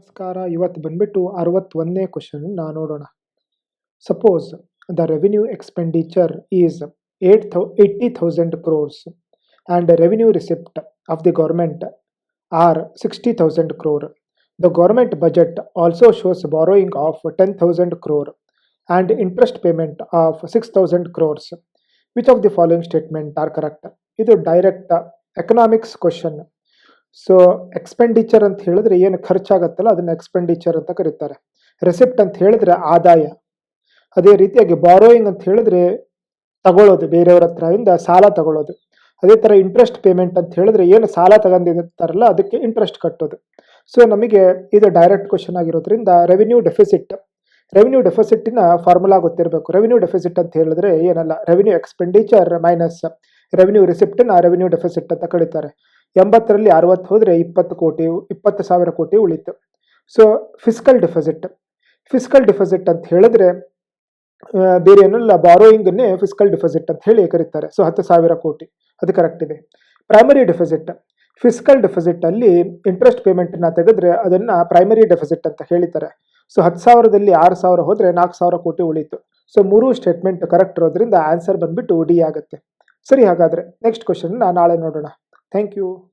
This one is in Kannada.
ನಮಸ್ಕಾರ ಇವತ್ತು ಬಂದ್ಬಿಟ್ಟು ಅರವತ್ತೊಂದನೇ ಕ್ವಶನ್ ನೋಡೋಣ suppose the revenue expenditure is eight thou eighty thousand crores and revenue receipt of the government are sixty thousand crore the government budget also shows borrowing of ten thousand crore and interest payment of six thousand crores which of the following statement are correct ಇದು direct economics question so expenditure ಅಂತ ಹೇಳಿದ್ರೆ ಏನು ಖರ್ಚಾಗತ್ತಲ್ಲ, ಅದನ್ನ ಎಕ್ಸ್ಪೆಂಡಿಚರ್ ಅಂತ ಕರೀತಾರೆ. ರೆಸಿಪ್ಟ್ ಅಂತ ಹೇಳಿದ್ರೆ ಆದಾಯ. ಅದೇ ರೀತಿಯಾಗಿ ಬಾರೋಯಿಂಗ್ ಅಂತ ಹೇಳಿದ್ರೆ ತಗೊಳ್ಳೋದು, ಬೇರೆಯವ್ರ ಹತ್ರ ಇಂದ ಸಾಲ ತಗೊಳ್ಳೋದು. ಅದೇ ಥರ ಇಂಟ್ರೆಸ್ಟ್ ಪೇಮೆಂಟ್ ಅಂತ ಹೇಳಿದ್ರೆ ಏನು ಸಾಲ ತಗೊಂಡಿರ್ತಾರಲ್ಲ, ಅದಕ್ಕೆ ಇಂಟ್ರೆಸ್ಟ್ ಕಟ್ಟೋದು. ಸೊ ನಮಗೆ ಇದು ಡೈರೆಕ್ಟ್ ಕ್ವಶನ್ ಆಗಿರೋದ್ರಿಂದ ರೆವಿನ್ಯೂ ಡೆಫಿಸಿಟ್ ರೆವಿನ್ಯೂ ಡೆಫಿಸಿಟ್ನ ಫಾರ್ಮುಲಾ ಗೊತ್ತಿರಬೇಕು. ರೆವಿನ್ಯೂ ಡೆಫಿಸಿಟ್ ಅಂತ ಹೇಳಿದ್ರೆ ಏನಲ್ಲ ರೆವಿನ್ಯೂ ಎಕ್ಸ್ಪೆಂಡಿಚರ್ ಮೈನಸ್ ರೆವಿನ್ಯೂ ರಿಸಿಪ್ಟನ್ನ ರೆವಿನ್ಯೂ ಡೆಫಿಸಿಟ್ ಅಂತ ಕರೀತಾರೆ. ಎಂಬತ್ತರಲ್ಲಿ ಅರವತ್ತು ಹೋದರೆ ಇಪ್ಪತ್ತು ಕೋಟಿ, ಇಪ್ಪತ್ತು ಸಾವಿರ ಕೋಟಿ ಉಳಿತು. So fiscal deficit fiscal deficit ಅಂತ ಹೇಳಿದ್ರೆ ಬೇರೆ ಏನಲ್ಲ ಬಾರೋಯಿಂಗನ್ನೇ ಫಿಸಿಕಲ್ ಡೆಫಿಸಿಟ್ ಅಂತ ಹೇಳಿ ಕರೀತಾರೆ. ಸೊ ಹತ್ತು ಸಾವಿರ ಕೋಟಿ. ಅದು ಕರೆಕ್ಟ್ ಇದೆ. ಪ್ರೈಮರಿ ಡೆಫಿಸಿಟ್ ಫಿಸಿಕಲ್ ಡೆಫಿಸಿಟ್ ಅಲ್ಲಿ ಇಂಟ್ರೆಸ್ಟ್ ಪೇಮೆಂಟ್ನ ತೆಗೆದ್ರೆ ಅದನ್ನ ಪ್ರೈಮರಿ ಡೆಫಿಸಿಟ್ ಅಂತ ಹೇಳಿದ್ದಾರೆ. ಸೊ ಹತ್ತು ಸಾವಿರದಲ್ಲಿ ಆರು ಸಾವಿರ ಹೋದರೆ ನಾಲ್ಕು ಸಾವಿರ ಕೋಟಿ ಉಳಿತು. ಸೊ ಮೂರು ಸ್ಟೇಟ್ಮೆಂಟ್ ಕರೆಕ್ಟ್ ಇರೋದ್ರಿಂದ ಆನ್ಸರ್ ಬಂದ್ಬಿಟ್ಟು ಡಿ ಆಗುತ್ತೆ. ಸರಿ ಹಾಗಾದ್ರೆ ನೆಕ್ಸ್ಟ್ ಕ್ವಶನ್ ನಾಳೆ ನೋಡೋಣ. Thank you.